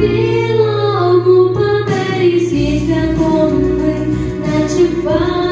білому папері світ якому ми наче пам'ять.